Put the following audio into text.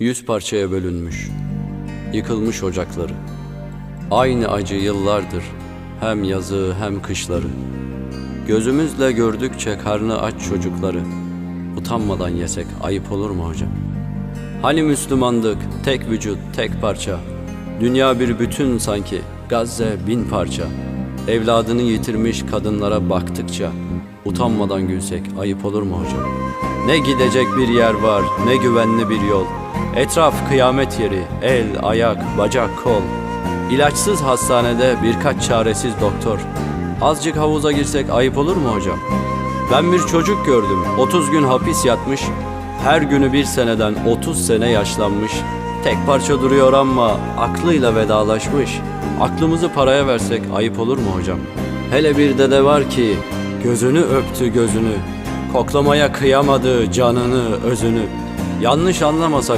Yüz parçaya bölünmüş, yıkılmış ocakları. Aynı acı yıllardır, hem yazı hem kışları. Gözümüzle gördükçe karnı aç çocukları. Utanmadan yesek ayıp olur mu hocam? Hani Müslümandık, tek vücut, tek parça. Dünya bir bütün sanki, Gazze bin parça. Evladını yitirmiş kadınlara baktıkça, utanmadan gülsek ayıp olur mu hocam? Ne gidecek bir yer var, ne güvenli bir yol. Etraf kıyamet yeri, el, ayak, bacak, kol. İlaçsız hastanede birkaç çaresiz doktor. Azıcık havuza girsek ayıp olur mu hocam? Ben bir çocuk gördüm, 30 gün hapis yatmış. Her günü bir seneden 30 sene yaşlanmış. Tek parça duruyor ama aklıyla vedalaşmış. Aklımızı paraya versek ayıp olur mu hocam? Hele bir dede var ki gözünü öptü gözünü. Koklamaya kıyamadı canını, özünü. Yanlış anlamasak